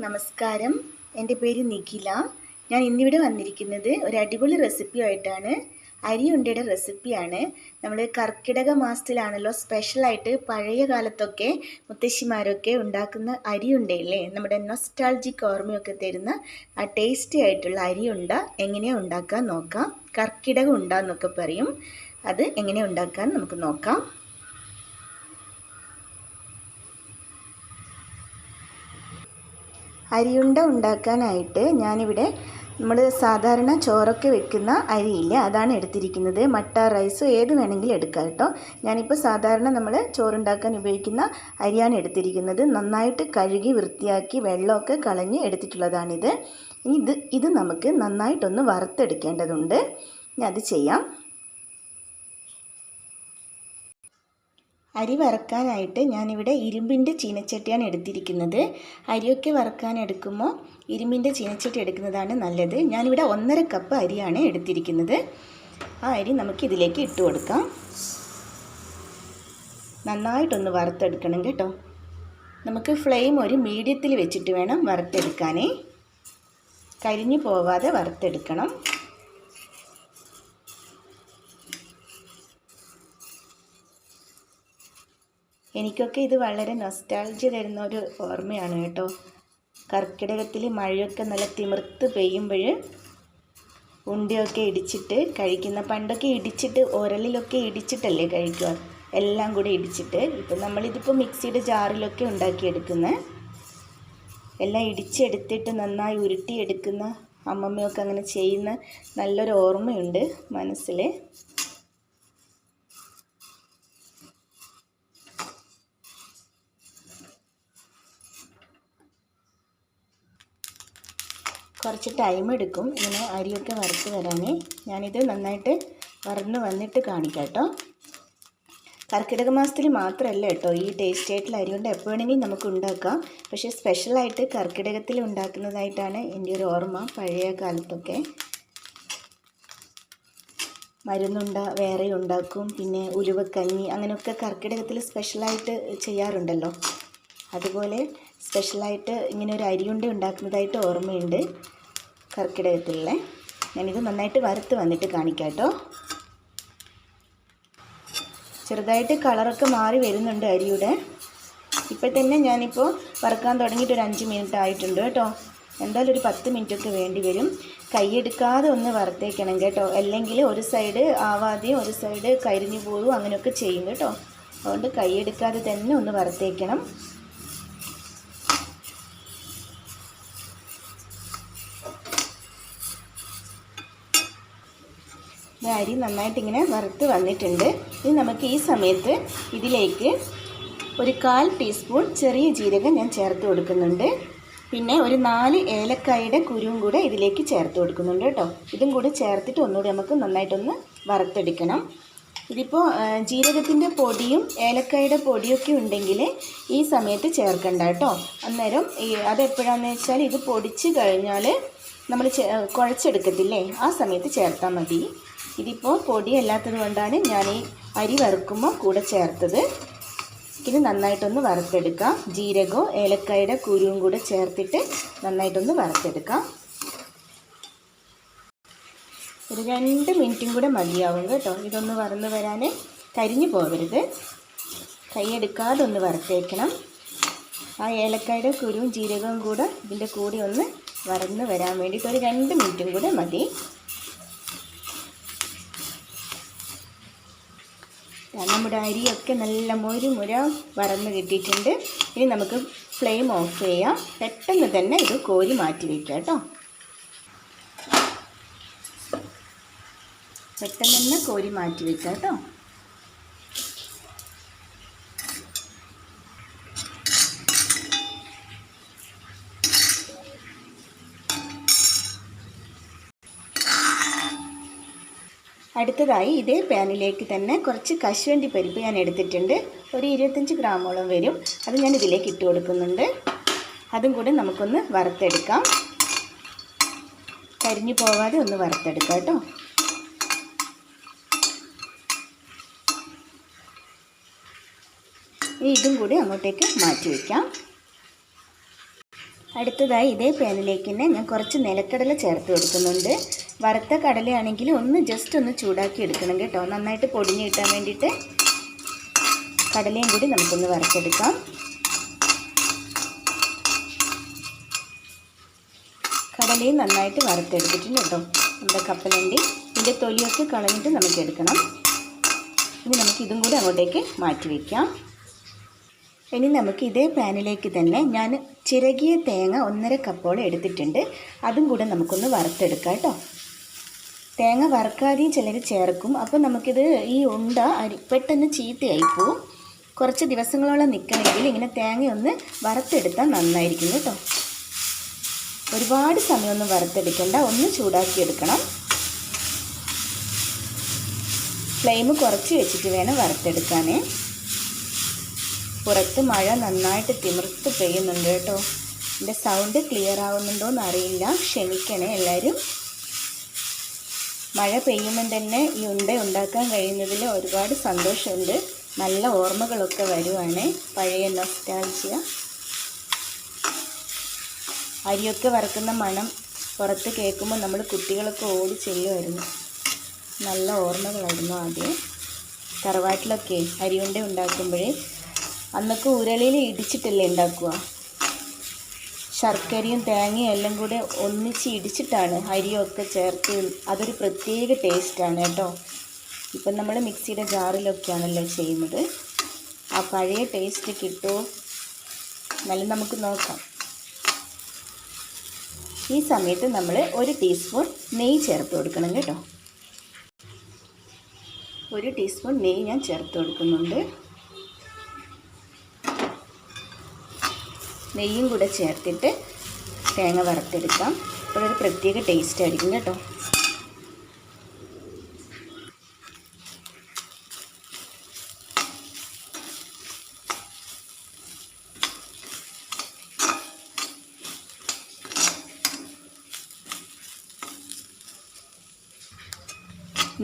നമസ്കാരം. എന്റെ പേര് നിഖില. ഞാൻ ഇന്നിവിടെ വന്നിരിക്കുന്നത് ഒരു അടിപൊളി റെസിപ്പിയായിട്ടാണ് അരി ഉണ്ടയുടെ റെസിപ്പിയാണ് നമ്മൾ കർക്കിടക മാസത്തിലാണല്ലോ സ്പെഷ്യലായിട്ട് പഴയ കാലത്തൊക്കെ മുത്തശ്ശിമാരൊക്കെ ഉണ്ടാക്കുന്ന അരി ഉണ്ടയില്ലേ നമ്മുടെ നൊസ്റ്റാൾജിക് ഓർമ്മയൊക്കെ തരുന്ന ആ ടേസ്റ്റി ആയിട്ടുള്ള അരി ഉണ്ട എങ്ങനെയാണ് ഉണ്ടാക്കാൻ നോക്കാം. കർക്കിടക ഉണ്ടെന്നൊക്കെ പറയും. അത് എങ്ങനെ ഉണ്ടാക്കാൻ നമുക്ക് നോക്കാം. അരിയുണ്ട ഉണ്ടാക്കാനായിട്ട് ഞാനിവിടെ നമ്മൾ സാധാരണ ചോറൊക്കെ വെക്കുന്ന അരിയില്ല അതാണ് എടുത്തിരിക്കുന്നത്. മട്ട റൈസ് ഏത് വേണമെങ്കിലും എടുക്കാം കേട്ടോ. ഞാനിപ്പോൾ സാധാരണ നമ്മൾ ചോറുണ്ടാക്കാൻ ഉപയോഗിക്കുന്ന അരിയാണ് എടുത്തിരിക്കുന്നത്. നന്നായിട്ട് കഴുകി വൃത്തിയാക്കി വെള്ളമൊക്കെ കളഞ്ഞ് എടുത്തിട്ടുള്ളതാണിത്. ഇനി ഇത് ഇത് നമുക്ക് നന്നായിട്ടൊന്ന് വറുത്തെടുക്കേണ്ടതുണ്ട്. ഇനി അത് ചെയ്യാം. അരി വറക്കാനായിട്ട് ഞാനിവിടെ ഇരുമ്പിന്റെ ചീനച്ചട്ടിയാണ് എടുത്തിരിക്കുന്നത്. അരിയൊക്കെ വറുക്കാൻ എടുക്കുമ്പോൾ ഇരുമ്പിന്റെ ചീനച്ചട്ടി എടുക്കുന്നതാണ് നല്ലത്. ഞാനിവിടെ ഒന്നര കപ്പ് അരിയാണ് എടുത്തിരിക്കുന്നത്. ആ അരി നമുക്ക് ഇതിലേക്ക് ഇട്ട് കൊടുക്കാം. നന്നായിട്ടൊന്ന് വറുത്തെടുക്കണം കേട്ടോ. നമുക്ക് ഫ്ലെയിം ഒരു മീഡിയത്തിൽ വെച്ചിട്ട് വേണം വറുത്തെടുക്കാനേ. കരിഞ്ഞു പോവാതെ വറുത്തെടുക്കണം. എനിക്കൊക്കെ ഇത് വളരെ നൊസ്റ്റാൾജി തരുന്ന ഒരു ഓർമ്മയാണ് കേട്ടോ. കർക്കിടകത്തിൽ മഴയൊക്കെ നല്ല തിമിർത്ത് പെയ്യുമ്പോൾ ഉണ്ടിയൊക്കെ ഇടിച്ചിട്ട് കഴിക്കുന്ന പണ്ടൊക്കെ ഇടിച്ചിട്ട് ഉരലിലൊക്കെ ഇടിച്ചിട്ടല്ലേ കഴിക്കുക. എല്ലാം കൂടി ഇടിച്ചിട്ട് ഇപ്പം നമ്മളിതിപ്പോൾ മിക്സിയുടെ ജാറിലൊക്കെ ഉണ്ടാക്കിയെടുക്കുന്നത് എല്ലാം ഇടിച്ചെടുത്തിട്ട് നന്നായി ഉരുട്ടിയെടുക്കുന്ന അമ്മമ്മയൊക്കെ അങ്ങനെ ചെയ്യുന്ന നല്ലൊരു ഓർമ്മയുണ്ട് മനസ്സിൽ കുറച്ച് ടൈം എടുക്കും. ഇങ്ങനെ അരിയൊക്കെ വറുത്ത് വരാൻ ഞാനിത് നന്നായിട്ട് വറന്ന് വന്നിട്ട് കാണിക്കാം കേട്ടോ കർക്കിടക മാസത്തിൽ മാത്രമല്ല കേട്ടോ ഈ ടേസ്റ്റ് ആയിട്ടുള്ള അരി കൊണ്ട് എപ്പോൾ വേണമെങ്കിലും നമുക്ക് ഉണ്ടാക്കാം. പക്ഷേ സ്പെഷ്യലായിട്ട് കർക്കിടകത്തിൽ ഉണ്ടാക്കുന്നതായിട്ടാണ് എന്റെ ഒരു ഓർമ്മ പഴയ കാലത്തൊക്കെ. മരുന്നുണ്ട വേറെ ഉണ്ടാക്കും. പിന്നെ ഉലുവക്കഞ്ഞി അങ്ങനെയൊക്കെ കർക്കിടകത്തിൽ സ്പെഷ്യലായിട്ട് ചെയ്യാറുണ്ടല്ലോ. അതുപോലെ സ്പെഷ്യലായിട്ട് ഇങ്ങനെ ഒരു അരിയുണ്ട ഉണ്ടാക്കുന്നതായിട്ട് ഓർമ്മയുണ്ട് കർക്കിടകത്തിലെ. ഞാനിത് നന്നായിട്ട് വറുത്ത് വന്നിട്ട് കാണിക്കാം കേട്ടോ ചെറുതായിട്ട് കളറൊക്കെ മാറി വരുന്നുണ്ട് അരിയുടെ. ഇപ്പം തന്നെ ഞാനിപ്പോൾ വറുക്കാൻ തുടങ്ങിയിട്ട് ഒരു അഞ്ച് മിനിറ്റ് ആയിട്ടുണ്ട് കേട്ടോ. എന്തായാലും ഒരു പത്ത് മിനിറ്റൊക്കെ വേണ്ടി വരും. കൈയെടുക്കാതെ ഒന്ന് വറുത്തേക്കണം കേട്ടോ. അല്ലെങ്കിൽ ഒരു സൈഡ് ആവാതെയും ഒരു സൈഡ് കരിഞ്ഞു പോകും അങ്ങനെയൊക്കെ ചെയ്യും കേട്ടോ. അതുകൊണ്ട് കൈയെടുക്കാതെ തന്നെ ഒന്ന് വറുത്തേക്കണം. അരി നന്നായിട്ട് ഇങ്ങനെ വറുത്ത് വന്നിട്ടുണ്ട്. ഇനി നമുക്ക് ഈ സമയത്ത് ഇതിലേക്ക് ഒരു കാൽ ടീസ്പൂൺ ചെറിയ ജീരകം ഞാൻ ചേർത്ത് കൊടുക്കുന്നുണ്ട്. പിന്നെ ഒരു നാല് ഏലക്കായുടെ കുരുവും കൂടെ ഇതിലേക്ക് ചേർത്ത് കൊടുക്കുന്നുണ്ട് കേട്ടോ. ഇതും കൂടെ ചേർത്തിട്ട് ഒന്നുകൂടി നമുക്ക് നന്നായിട്ടൊന്ന് വറുത്തെടുക്കണം. ഇതിപ്പോൾ ജീരകത്തിന്റെ പൊടിയും ഏലക്കായുടെ പൊടിയൊക്കെ ഉണ്ടെങ്കിൽ ഈ സമയത്ത് ചേർക്കണ്ട കേട്ടോ. അന്നേരം ഈ അതെപ്പോഴാണെന്ന് വെച്ചാൽ ഇത് പൊടിച്ച് കഴിഞ്ഞാൽ നമ്മൾ കുഴച്ചെടുക്കത്തില്ലേ? ആ സമയത്ത് ചേർത്താൽ മതി. ഇതിപ്പോൾ പൊടിയല്ലാത്തത് കൊണ്ടാണ് ഞാൻ ഈ അരി വറുക്കുമ്പോൾ കൂടെ ചേർത്തത്. ഇത് നന്നായിട്ടൊന്ന് വറുത്തെടുക്കാം. ജീരകവും ഏലക്കായുടെ കുരുവും കൂടെ ചേർത്തിട്ട് നന്നായിട്ടൊന്ന് വറുത്തെടുക്കാം. ഒരു രണ്ട് മിനിറ്റും കൂടെ മതിയാവും കേട്ടോ. ഇതൊന്ന് വറന്ന് വരാൻ കരിഞ്ഞു പോകരുത്. കൈയെടുക്കാതെ ഒന്ന് വറുത്തേക്കണം. ആ ഏലക്കായുടെ കുരുവും ജീരകവും കൂടെ ഇതിന്റെ കൂടെ ഒന്ന് വറന്ന് വരാൻ വേണ്ടിയിട്ട് ഒരു രണ്ട് മിനിറ്റും കൂടെ മതി. നമ്മുടെ അരിയൊക്കെ നല്ല മുരു മുര വറന്ന് കിട്ടിയിട്ടുണ്ട്. ഇനി നമുക്ക് ഫ്ലെയിം ഓഫ് ചെയ്യാം. പെട്ടെന്ന് തന്നെ ഇത് കോരി മാറ്റി വയ്ക്കാം കേട്ടോ. പെട്ടെന്ന് തന്നെ കോരി മാറ്റി വയ്ക്കുക കേട്ടോ. അടുത്തതായി ഇതേ പാനിലേക്ക് തന്നെ കുറച്ച് കശുവണ്ടി പരിപ്പ് ഞാൻ എടുത്തിട്ടുണ്ട്. ഒരു ഇരുപത്തഞ്ച് ഗ്രാമോളം വരും. അത് ഞാൻ ഇതിലേക്ക് ഇട്ട് കൊടുക്കുന്നുണ്ട്. അതും കൂടി നമുക്കൊന്ന് വറുത്തെടുക്കാം. കരിഞ്ഞു പോവാതെ ഒന്ന് വറുത്തെടുക്കാം കേട്ടോ. ഇനി ഇതും കൂടി അങ്ങോട്ടേക്ക് മാറ്റി വയ്ക്കാം അടുത്തതായി ഇതേ പാനിലേക്ക് തന്നെ ഞാൻ കുറച്ച് നിലക്കടല ചേർത്ത് കൊടുക്കുന്നുണ്ട്. വറുത്ത കടലയാണെങ്കിൽ ഒന്ന് ജസ്റ്റ് ഒന്ന് ചൂടാക്കി എടുക്കണം കേട്ടോ. നന്നായിട്ട് പൊടിഞ്ഞ് കിട്ടാൻ വേണ്ടിയിട്ട് കടലയും കൂടി നമുക്കൊന്ന് വറുത്തെടുക്കാം. കടലയും നന്നായിട്ട് വറുത്തെടുത്തിട്ടുണ്ട് കേട്ടോ. നമ്മുടെ കപ്പലണ്ടി ഇതിന്റെ തൊലിയൊക്കെ കളഞ്ഞിട്ട് നമുക്ക് എടുക്കണം. ഇനി നമുക്ക് ഇതും കൂടി അങ്ങോട്ടേക്ക് മാറ്റി വയ്ക്കാം ഇനി നമുക്ക് ഇതേ പാനിലേക്ക് തന്നെ ഞാൻ ചിരകിയ തേങ്ങ ഒന്നര കപ്പോളം എടുത്തിട്ടുണ്ട്. അതും കൂടെ നമുക്കൊന്ന് വറുത്തെടുക്കാം കേട്ടോ. തേങ്ങ വറുക്കാതെയും ചിലർ ചേർക്കും. അപ്പോൾ നമുക്കിത് ഈ ഉണ്ട അരി പെട്ടെന്ന് ചീത്തയായി പോവും. കുറച്ച് ദിവസങ്ങളോളം നിൽക്കണമെങ്കിൽ ഇങ്ങനെ തേങ്ങ ഒന്ന് വറുത്തെടുത്താൽ നന്നായിരിക്കും കേട്ടോ. ഒരുപാട് സമയമൊന്നും വറുത്തെടുക്കണ്ട. ഒന്ന് ചൂടാക്കിയെടുക്കണം. ഫ്ലെയിം കുറച്ച് വെച്ചിട്ട് വേണം വറുത്തെടുക്കാനേ. പുറത്ത് മഴ നന്നായിട്ട് തിമിർത്ത് പെയ്യുന്നുണ്ട് കേട്ടോ. എന്റെ സൗണ്ട് ക്ലിയർ ആവുന്നുണ്ടോ എന്നറിയില്ല ക്ഷമിക്കണേ എല്ലാവരും മഴ പെയ്യുമ്പം തന്നെ ഈ ഉണ്ട ഉണ്ടാക്കാൻ കഴിയുന്നതിൽ ഒരുപാട് സന്തോഷമുണ്ട്. നല്ല ഓർമ്മകളൊക്കെ വരുവാണ്. പഴയ നൊസ്റ്റാൾജിയ അരിയൊക്കെ വറക്കുന്ന മണം പുറത്ത് കേൾക്കുമ്പോൾ നമ്മൾ കുട്ടികളൊക്കെ ഓടി ചെല്ലുമായിരുന്നു. നല്ല ഓർമ്മകളായിരുന്നു ആദ്യം. തറവാട്ടിലൊക്കെ അരിയുണ്ട ഉണ്ടാക്കുമ്പോഴേ അന്നൊക്കെ ഉരളിയിൽ ഇടിച്ചിട്ടല്ലേ ഉണ്ടാക്കുക? ശർക്കരയും തേങ്ങയും എല്ലാം കൂടെ ഒന്നിച്ച് ഇടിച്ചിട്ടാണ് അരിയൊക്കെ ചേർത്ത് അതൊരു പ്രത്യേക ടേസ്റ്റാണ് കേട്ടോ. ഇപ്പം നമ്മൾ മിക്സിയുടെ ജാറിലൊക്കെയാണല്ലോ ചെയ്യുന്നത്. ആ പഴയ ടേസ്റ്റ് കിട്ടുമോ? നല്ല നമുക്ക് നോക്കാം. ഈ സമയത്ത് നമ്മൾ ഒരു ടീസ്പൂൺ നെയ്യ് ചേർത്ത് കൊടുക്കണം കേട്ടോ. ഒരു ടീസ്പൂൺ നെയ്യ് ഞാൻ ചേർത്ത് കൊടുക്കുന്നുണ്ട്. നെയ്യും കൂടെ ചേർത്തിട്ട് തേങ്ങ വറുത്തെടുക്കാം. അപ്പോഴൊരു പ്രത്യേക ടേസ്റ്റ് ആയിരിക്കും കേട്ടോ.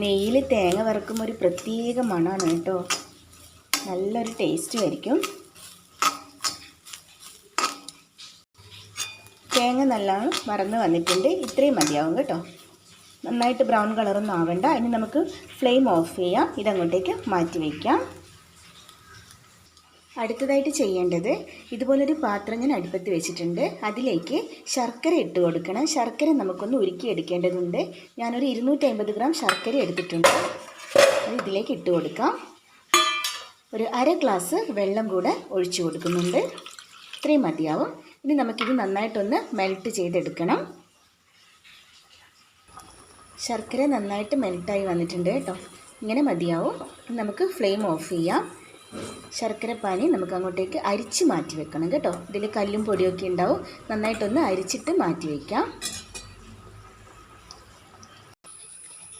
നെയ്യിൽ തേങ്ങ വറുക്കുമ്പോൾ ഒരു പ്രത്യേക മണമാണ് കേട്ടോ. നല്ലൊരു ടേസ്റ്റും ആയിരിക്കും. തേങ്ങ നല്ലോണം മറന്ന് വന്നിട്ടുണ്ട്. ഇത്രയും മതിയാവും കേട്ടോ. നന്നായിട്ട് ബ്രൗൺ കളറൊന്നും ആവണ്ട. ഇനി നമുക്ക് ഫ്ലെയിം ഓഫ് ചെയ്യാം. ഇതങ്ങോട്ടേക്ക് മാറ്റി വയ്ക്കാം അടുത്തതായിട്ട് ചെയ്യേണ്ടത് ഇതുപോലൊരു പാത്രം ഞാൻ അടുപ്പത്ത് വെച്ചിട്ടുണ്ട്. അതിലേക്ക് ശർക്കര ഇട്ട് കൊടുക്കണം. ശർക്കര നമുക്കൊന്ന് ഉരുക്കി ഉരുക്കിയെടുക്കേണ്ടതുണ്ട്. ഞാനൊരു ഇരുന്നൂറ്റമ്പത് ഗ്രാം ശർക്കര എടുത്തിട്ടുണ്ട്. അത് ഇതിലേക്ക് ഇട്ട് കൊടുക്കാം. ഒരു അര ഗ്ലാസ് വെള്ളം കൂടെ ഒഴിച്ചു കൊടുക്കുന്നുണ്ട്. ഇത്രയും മതിയാവും. ഇനി നമുക്കിത് നന്നായിട്ടൊന്ന് മെൽറ്റ് ചെയ്തെടുക്കണം. ശർക്കര നന്നായിട്ട് മെൽറ്റായി വന്നിട്ടുണ്ട് കേട്ടോ. ഇങ്ങനെ മതിയാവും. നമുക്ക് ഫ്ലെയിം ഓഫ് ചെയ്യാം. ശർക്കര പാനി നമുക്ക് അങ്ങോട്ടേക്ക് അരിച്ച് മാറ്റി വെക്കണം കേട്ടോ. ഇതിൽ കല്ലും പൊടിയൊക്കെ ഉണ്ടാവും. നന്നായിട്ടൊന്ന് അരിച്ചിട്ട് മാറ്റി വയ്ക്കാം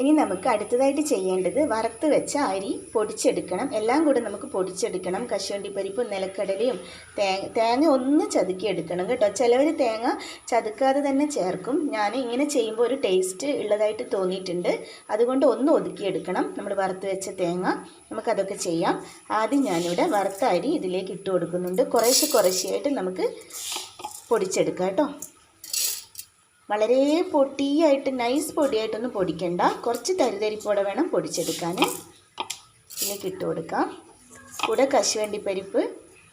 ഇനി നമുക്ക് അടുത്തതായിട്ട് ചെയ്യേണ്ടത് വറുത്ത് വെച്ച അരി പൊടിച്ചെടുക്കണം. എല്ലാം കൂടെ നമുക്ക് പൊടിച്ചെടുക്കണം. കശുവണ്ടി പരിപ്പും നിലക്കടലയും തേങ്ങ തേങ്ങ ഒന്ന് ചതുക്കിയെടുക്കണം കേട്ടോ. ചിലവർ തേങ്ങ ചതുക്കാതെ തന്നെ ചേർക്കും. ഞാൻ ഇങ്ങനെ ചെയ്യുമ്പോൾ ഒരു ടേസ്റ്റ് ഉള്ളതായിട്ട് തോന്നിയിട്ടുണ്ട്. അതുകൊണ്ട് ഒന്ന് ഒതുക്കിയെടുക്കണം നമ്മൾ വറുത്ത് വെച്ച തേങ്ങ നമുക്കതൊക്കെ ചെയ്യാം. ആദ്യം ഞാനിവിടെ വറുത്ത അരി ഇതിലേക്ക് ഇട്ട് കൊടുക്കുന്നുണ്ട്. കുറേശ്ശെ കുറേശ്ശെയായിട്ട് നമുക്ക് പൊടിച്ചെടുക്കാം കേട്ടോ. വളരെ പൊടിയായിട്ട് നൈസ് പൊടിയായിട്ടൊന്നും പൊടിക്കണ്ട. കുറച്ച് തരിതരിപ്പോടെ വേണം പൊടിച്ചെടുക്കാൻ ഇതിലേക്ക് ഇട്ട് കൊടുക്കാം കൂടെ കശുവണ്ടി പരിപ്പ്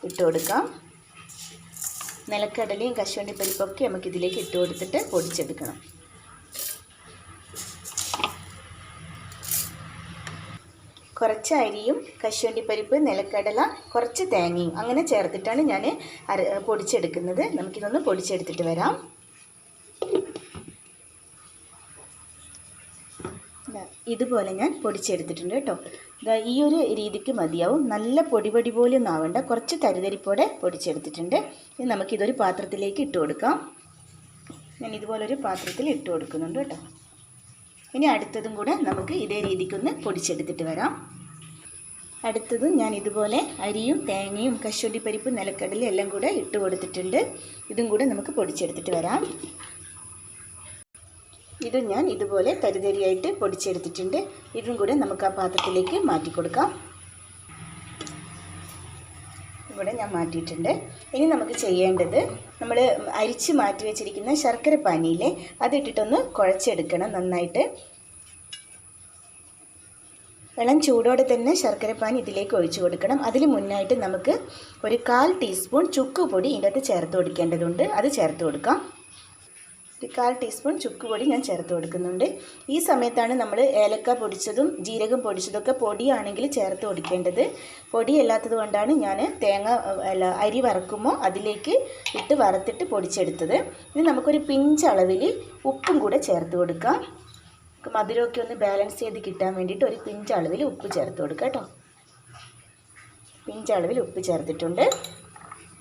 ഇട്ട് കൊടുക്കാം നിലക്കടലയും കശുവണ്ടി പരിപ്പൊക്കെ നമുക്ക് ഇതിലേക്ക് ഇട്ട് കൊടുത്തിട്ട് പൊടിച്ചെടുക്കണം. കുറച്ച് അരിയും കശുവണ്ടി പരിപ്പ് നിലക്കടല കുറച്ച് തേങ്ങയും അങ്ങനെ ചേർത്തിട്ടാണ് ഞാൻ പൊടിച്ചെടുക്കുന്നത്. നമുക്കിതൊന്ന് പൊടിച്ചെടുത്തിട്ട് വരാം. ഇതുപോലെ ഞാൻ പൊടിച്ചെടുത്തിട്ടുണ്ട് കേട്ടോ. ഈ ഒരു രീതിക്ക് മതിയാവും. നല്ല പൊടിപൊടി പോലെ പോലെയൊന്നും ആവണ്ട. കുറച്ച് തരിതരിപ്പോടെ പൊടിച്ചെടുത്തിട്ടുണ്ട്. ഇനി നമുക്കിതൊരു പാത്രത്തിലേക്ക് ഇട്ട് കൊടുക്കാം. ഞാൻ ഇതുപോലൊരു പാത്രത്തിൽ ഇട്ട് കൊടുക്കുന്നുണ്ട് കേട്ടോ. ഇനി അടുത്തതും കൂടെ നമുക്ക് ഇതേ രീതിക്കൊന്ന് പൊടിച്ചെടുത്തിട്ട് വരാം. അടുത്തതും ഞാൻ ഇതുപോലെ അരിയും തേങ്ങയും കശുവണ്ടിപ്പരിപ്പും നിലക്കടലും എല്ലാം കൂടെ ഇട്ട് കൊടുത്തിട്ടുണ്ട്. ഇതും കൂടെ നമുക്ക് പൊടിച്ചെടുത്തിട്ട് വരാം. ഇത് ഞാൻ ഇതുപോലെ തരിതരിയായിട്ട് പൊടിച്ചെടുത്തിട്ടുണ്ട്. ഇതും കൂടെ നമുക്ക് ആ പാത്രത്തിലേക്ക് മാറ്റി കൊടുക്കാം ഇവിടെ ഞാൻ മാറ്റിയിട്ടുണ്ട്. ഇനി നമുക്ക് ചെയ്യേണ്ടത് നമ്മൾ അരിച്ച് മാറ്റി വെച്ചിരിക്കുന്ന ശർക്കര പാനിയിലെ അതിട്ടിട്ടൊന്ന് കുഴച്ചെടുക്കണം നന്നായിട്ട്. വെള്ളം ചൂടോടെ തന്നെ ശർക്കരപ്പാനി ഇതിലേക്ക് ഒഴിച്ചു കൊടുക്കണം. അതിന് മുന്നായിട്ട് നമുക്ക് ഒരു കാൽ ടീസ്പൂൺ ചുക്ക് പൊടി ഇതിന്റെ അകത്ത് ചേർത്ത് കൊടുക്കേണ്ടതുണ്ട്. അത് ചേർത്ത് കൊടുക്കാം. ഒരു കാൽ ടീസ്പൂൺ ചുക്ക് പൊടി ഞാൻ ചേർത്ത് കൊടുക്കുന്നുണ്ട്. ഈ സമയത്താണ് നമ്മൾ ഏലക്ക പൊടിച്ചതും ജീരകം പൊടിച്ചതൊക്കെ പൊടിയാണെങ്കിൽ ചേർത്ത് കൊടുക്കേണ്ടത്. പൊടി പൊടിയല്ലാത്തത് കൊണ്ടാണ് ഞാൻ തേങ്ങ അല്ല അരി വറക്കുമ്പോൾ അതിലേക്ക് ഇട്ട് വറുത്തിട്ട് പൊടിച്ചെടുത്തത്. ഇനി നമുക്കൊരു പിഞ്ച് അളവിൽ ഉപ്പും കൂടെ ചേർത്ത് കൊടുക്കാം. മധുരമൊക്കെ ഒന്ന് ബാലൻസ് ചെയ്ത് കിട്ടാൻ വേണ്ടിയിട്ട് ഒരു പിഞ്ച് അളവിൽ ഉപ്പ് ചേർത്ത് കൊടുക്കുക കേട്ടോ. പിഞ്ച് അളവിൽ ഉപ്പ് ചേർത്തിട്ടുണ്ട്.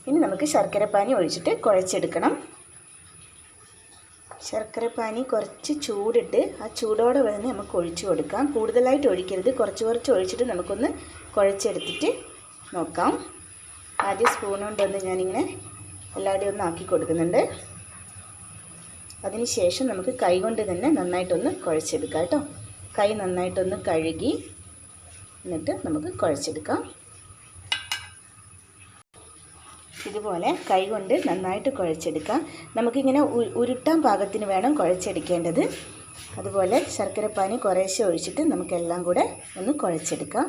ഇനി നമുക്ക് ശർക്കരപ്പാനി ഒഴിച്ചിട്ട് കുഴച്ചെടുക്കണം. ശർക്കരപ്പാനി കുറച്ച് ചൂടിട്ട് ആ ചൂടോടെ വേണം നമുക്ക് ഒഴിച്ചു കൊടുക്കാം. കൂടുതലായിട്ട് ഒഴിക്കരുത്. കുറച്ച് കുറച്ച് ഒഴിച്ചിട്ട് നമുക്കൊന്ന് കുഴച്ചെടുത്തിട്ട് നോക്കാം. ആദ്യം സ്പൂൺ കൊണ്ടൊന്ന് ഞാനിങ്ങനെ എല്ലാവരുടെയും ഒന്ന് ആക്കി കൊടുക്കുന്നുണ്ട്. അതിനുശേഷം നമുക്ക് കൈ കൊണ്ട് തന്നെ നന്നായിട്ടൊന്ന് കുഴച്ചെടുക്കാം കേട്ടോ. കൈ നന്നായിട്ടൊന്ന് കഴുകി എന്നിട്ട് നമുക്ക് കുഴച്ചെടുക്കാം. ഇതുപോലെ കൈകൊണ്ട് നന്നായിട്ട് കുഴച്ചെടുക്കാം. നമുക്കിങ്ങനെ ഉരുട്ടാൻ പാകത്തിന് വേണം കുഴച്ചെടുക്കേണ്ടത്. അതുപോലെ ശർക്കരപ്പാനി കുറേശ്ശെ ഒഴിച്ചിട്ട് നമുക്കെല്ലാം കൂടെ ഒന്ന് കുഴച്ചെടുക്കാം.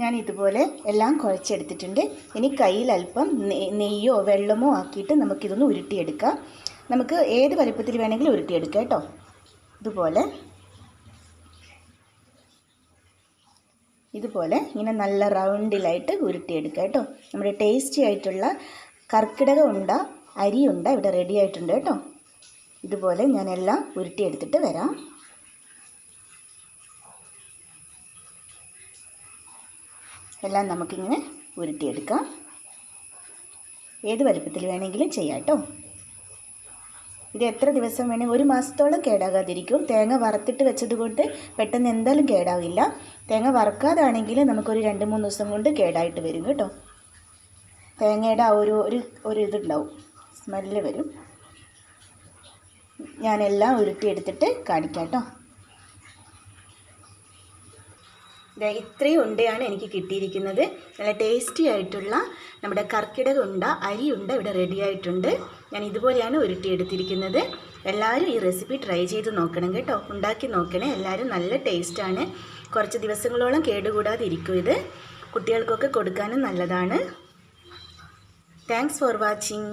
ഞാൻ ഇതുപോലെ എല്ലാം കുഴച്ചെടുത്തിട്ടുണ്ട്. ഇനി കയ്യിൽ അല്പം നെയ്യോ വെള്ളമോ ആക്കിയിട്ട് നമുക്കിതൊന്ന് ഉരുട്ടിയെടുക്കാം. നമുക്ക് ഏത് വലുപ്പത്തിൽ വേണമെങ്കിലും ഉരുട്ടിയെടുക്കാം കേട്ടോ. ഇതുപോലെ. ഇതുപോലെ ഇങ്ങനെ നല്ല റൗണ്ടിലായിട്ട് ഉരുട്ടിയെടുക്കുക കേട്ടോ. നമ്മുടെ ടേസ്റ്റി ആയിട്ടുള്ള കർക്കിടക ഉണ്ട അരി ഉണ്ട ഇവിടെ റെഡി ആയിട്ടുണ്ട് കേട്ടോ. ഇതുപോലെ ഞാനെല്ലാം ഉരുട്ടിയെടുത്തിട്ട് വരാം. എല്ലാം നമുക്കിങ്ങനെ ഉരുട്ടിയെടുക്കാം. ഏത് വലുപ്പത്തിൽ വേണമെങ്കിലും ചെയ്യാം കേട്ടോ. ഇത് എത്ര ദിവസം വേണമെങ്കിൽ ഒരു മാസത്തോളം കേടാകാതിരിക്കും. തേങ്ങ വറുത്തിട്ട് വെച്ചതുകൊണ്ട് പെട്ടെന്ന് എന്തായാലും കേടാവില്ല. തേങ്ങ വറുക്കാതാണെങ്കിൽ നമുക്കൊരു രണ്ട് മൂന്ന് ദിവസം കൊണ്ട് കേടായിട്ട് വരും കേട്ടോ. തേങ്ങയുടെ ആ ഒരു ഒരു ഒരു ഇതുണ്ടാവും. സ്മെല്ല് വരും. ഞാനെല്ലാം ഉരുട്ടിയെടുത്തിട്ട് കാണിക്കാം കേട്ടോ. ഇത്രയും ഉണ്ടയാണ് എനിക്ക് കിട്ടിയിരിക്കുന്നത്. നല്ല ടേസ്റ്റി ആയിട്ടുള്ള നമ്മുടെ കർക്കിടക ഉണ്ട അരി ഉണ്ട ഇവിടെ റെഡി ആയിട്ടുണ്ട്. ഞാൻ ഇതുപോലെയാണ് ഉരുട്ടിയെടുത്തിരിക്കുന്നത്. എല്ലാവരും ഈ റെസിപ്പി ട്രൈ ചെയ്ത് നോക്കണം കേട്ടോ. ഉണ്ടാക്കി നോക്കണേ. എല്ലാവരും നല്ല ടേസ്റ്റാണ് കുറച്ച് ദിവസങ്ങളോളം കേടുകൂടാതെ ഇരിക്കും ഇത്. കുട്ടികൾക്കൊക്കെ കൊടുക്കാനും നല്ലതാണ്. Thanks for watching